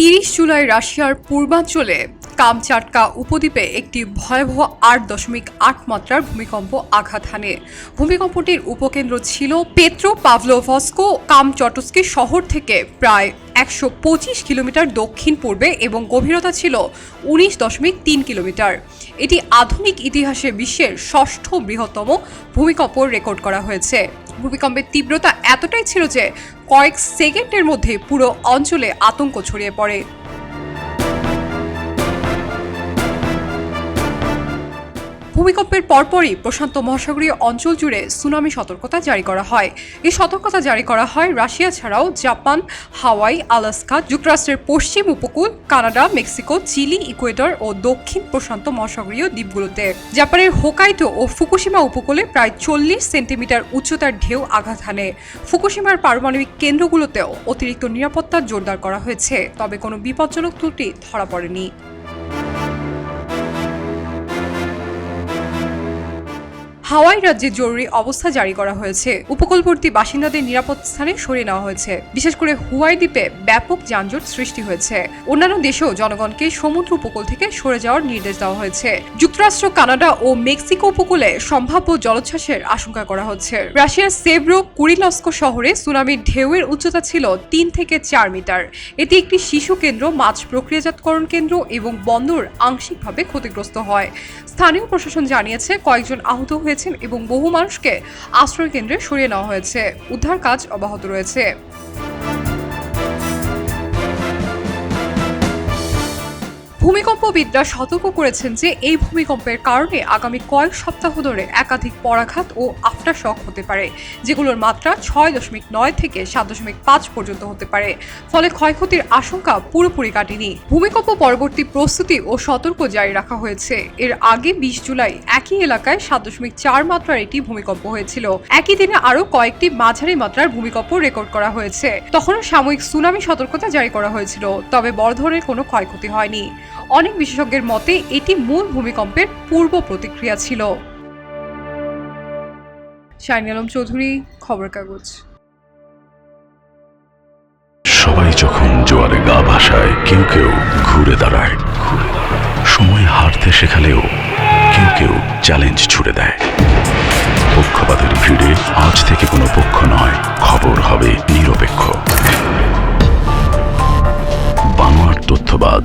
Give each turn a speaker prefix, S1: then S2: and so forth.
S1: তিরিশ জুলাই রাশিয়ার পূর্বাঞ্চলে কামচাটকা উপদ্বীপে একটি ভয়াবহ আট দশমিক আট মাত্রার ভূমিকম্প আঘাত হানে। ভূমিকম্পটির উপকেন্দ্র ছিল পেত্রো পাভলোভস্কো কামচটস্কি শহর থেকে প্রায় একশো পঁচিশ কিলোমিটার দক্ষিণ পূর্বে এবং গভীরতা ছিল উনিশ দশমিক তিন কিলোমিটার। এটি আধুনিক ইতিহাসে বিশ্বের ষষ্ঠ বৃহত্তম ভূমিকম্প রেকর্ড করা হয়েছে। ভূমিকম্পের তীব্রতা এতটাই ছিল যে কয়েক সেকেন্ডের মধ্যে পুরো অঞ্চলে আতঙ্ক ছড়িয়ে পড়ে। ভূমিকম্পের পরপরই প্রশান্ত মহাসাগরীয় অঞ্চল জুড়ে সুনামি সতর্কতা জারি করা হয়। এই সতর্কতা জারি করা হয় রাশিয়া ছাড়াও জাপান, হাওয়াই, আলাস্কা, যুক্তরাষ্ট্রের পশ্চিম উপকূল, কানাডা, মেক্সিকো, চিলি, ইকুয়েডর ও দক্ষিণ প্রশান্ত মহাসাগরীয় দ্বীপগুলোতে। জাপানের হোকাইটো ও ফুকুশিমা উপকূলে প্রায় চল্লিশ সেন্টিমিটার উচ্চতার ঢেউ আঘাত হানে। ফুকুশিমার পারমাণবিক কেন্দ্রগুলোতেও অতিরিক্ত নিরাপত্তা জোরদার করা হয়েছে, তবে কোনো বিপজ্জনক ত্রুটি ধরা পড়েনি। হাওয়াই রাজ্যে জরুরি অবস্থা জারি করা হয়েছে। উপকূলবর্তী বাসিন্দাদের নিরাপদ স্থানে সরিয়ে নেওয়া হয়েছে। বিশেষ করে হুয়াই দ্বীপে ব্যাপক যানজট সৃষ্টি হয়েছে। অন্যান্য দেশেও জনগণকে সমুদ্র উপকূল থেকে সরে যাওয়ার নির্দেশ দেওয়া হয়েছে। যুক্তরাষ্ট্র, কানাডা ও মেক্সিকো উপকূলে সম্ভাব্য জলোচ্ছ্বাসের আশঙ্কা করা হচ্ছে। রাশিয়ার সেব্রো কুরিলস্কো শহরে সুনামির ঢেউয়ের উচ্চতা ছিল তিন থেকে চার মিটার। এটি একটি শিশু কেন্দ্র, মাছ প্রক্রিয়াজাতকরণ কেন্দ্র এবং বন্দর আংশিকভাবে ক্ষতিগ্রস্ত হয়। স্থানীয় প্রশাসন জানিয়েছে, কয়েকজন আহত হয়েছেন। এবং বহু মানুষকে আশ্রয় কেন্দ্রে সরিয়ে নেওয়া হয়েছে। উদ্ধার কাজ অব্যাহত রয়েছে। ভূমিকম্পবিদরা সতর্ক করেছেন যে এই ভূমিকম্পের কারণে আগামী কয়েক সপ্তাহ ধরে একাধিক পরাঘাত ও আফটার শক হতে পারে, যেগুলোর মাত্রা ছয় দশমিক নয় থেকে সাত দশমিক পাঁচ পর্যন্ত হতে পারে। ফলে ক্ষয়ক্ষতির আশঙ্কা পুরোপুরি কাটেনি। ভূমিকম্প পরবর্তী প্রস্তুতি ও সতর্ক জারি রাখা হয়েছে। এর আগে বিশ জুলাই একই এলাকায় সাত দশমিক চার মাত্রার একটি ভূমিকম্প হয়েছিল। একই দিনে আরও কয়েকটি মাঝারি মাত্রার ভূমিকম্প রেকর্ড করা হয়েছে। তখনও সাময়িক সুনামি সতর্কতা জারি করা হয়েছিল, তবে বড় ধরনের কোনো ক্ষয়ক্ষতি হয়নি। অনেক বিশেষজ্ঞের মতে এটি মূল ভূমিকম্পের পূর্ব প্রতিক্রিয়া ছিল। আলম চৌধুরী, খবর কাগজ।
S2: সবাই যখন জোয়ারে গা ভাসায়, কেউ কেউ ঘুরে দাঁড়ায়। সময় হারতে শেখালেও কেউ কেউ চ্যালেঞ্জ ছুড়ে দেয়। পক্ষপাতের ভিড়ে আজ থেকে কোনো পক্ষ নয়, খবর হবে নিরপেক্ষ। বানোয়ার তথ্যবাদ